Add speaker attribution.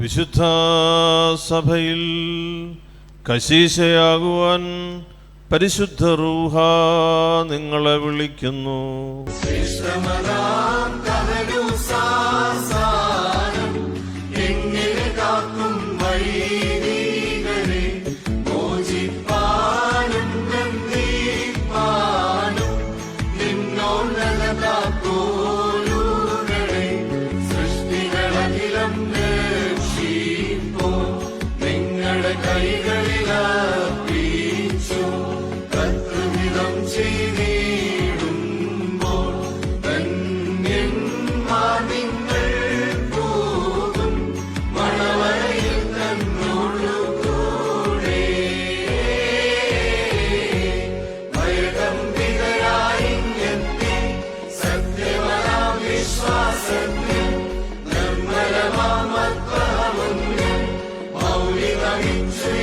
Speaker 1: വിശുദ്ധ സഭയിൽ കശീശയാകുവാൻ പരിശുദ്ധ റൂഹ നിങ്ങളെ വിളിക്കുന്നു.
Speaker 2: എങ്ങനെ கைகளினால் Thank you.